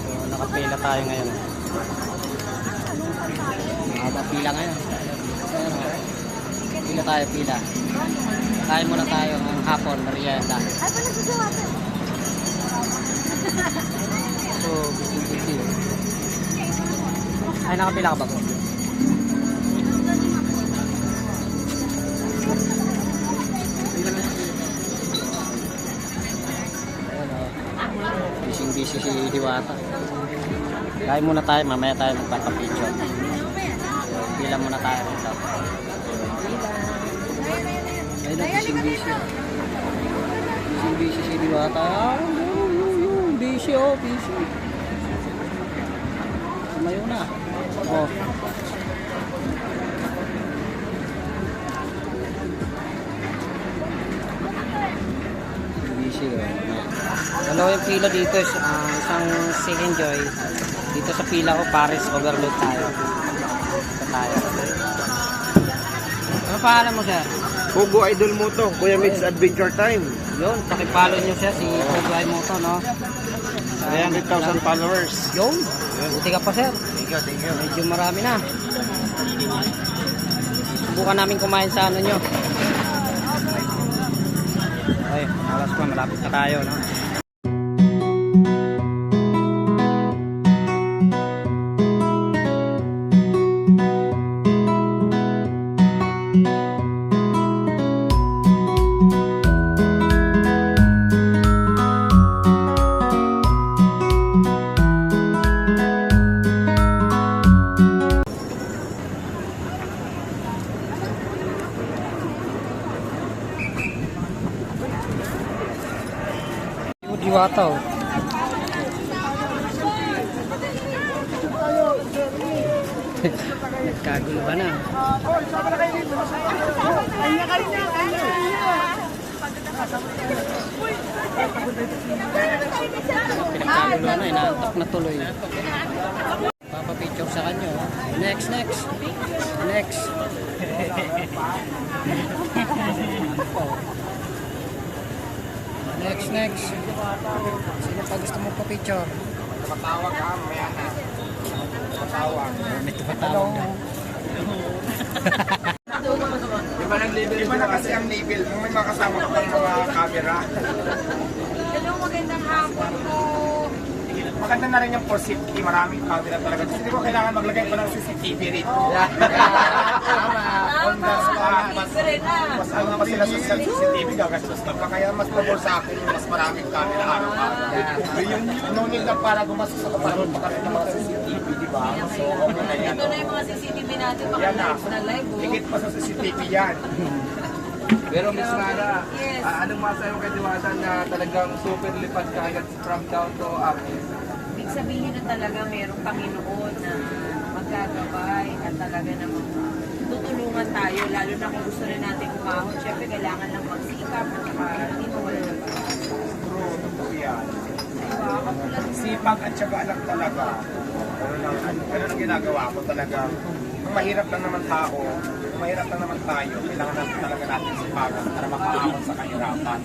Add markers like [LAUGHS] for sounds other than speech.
So, nakapila tayo ngayon. Mahaba pila ngayon. Pila tayo, pila. Kain muna tayo ng hapon, merienda. So, busy-busy. Ay, nakapila ka ba? Ko? Diwata. Kain muna tayo, mamaya tayo magpapapicture. Pila muna tayo rito. Ayun, busy busy. Busy busy si Diwata. Ah, Busy oh, busy. Tumayo na. Oh. Dalawa yung pila dito, ah, isang second joy. Dito sa pila ko, Paris overload tayo. Ito tayo. Ano pangalan mo, sir? Hugo Idol mo to, Kuya Mid's Adventure Time. Yun, pakipalo nyo siya, si Pugay Moto, no? 300,000 followers. Yun, buti ka pa, sir. Thank you, thank you. Medyo marami na. Subukan namin kumain sa ano nyo. Ay, alas pa, malapit na tayo, no? Diwata, oh. Nagkagulo ba na? Pinagkagulo na, inaantok na tuloy. Papapicture sa kanyo. oh. Next, next. Next. [LAUGHS] Next, next. Sino pa gusto mo pa-picture? Patawag ka, mamaya na. Patawag. May tumatawag na. Di ba nag-label Di ba na kasi ang label mo, may makasama ka pang mga camera. Hello, magandang hapon po. Maganda na rin yung for safety, maraming camera talaga. Kasi di ba kailangan maglagay pa ng CCTV rito? [LAUGHS] pa sila sa CCTV, gagastos ka pa. Kaya mas pabor sa akin yung mas maraming camera araw-araw. Yun, no need na para gumastos ako para magpakita ng mga CCTV, di ba? So, okay na yan. Ito na yung mga CCTV natin, mga Yan na. live na live. oh. Higit pa sa CCTV yan. [LAUGHS] Pero Miss Mara, Yes. ah, anong masayo kay Diwata na talagang super lipad ka agad from down to up? Ibig sabihin na talaga mayroong Panginoon na magkagabay at talaga namang tutulungan tayo, lalo na kung gusto rin natin umahon. Siyempre, kailangan lang magsikap at saka hindi mawala ng pag-asa. True, totoo yan. Sipag at syaga lang talaga. Ano lang, ano, ano lang ginagawa ko talaga. Ang mahirap lang naman tao, ang mahirap lang naman tayo, kailangan natin talaga natin sipagan para makaahon sa kahirapan.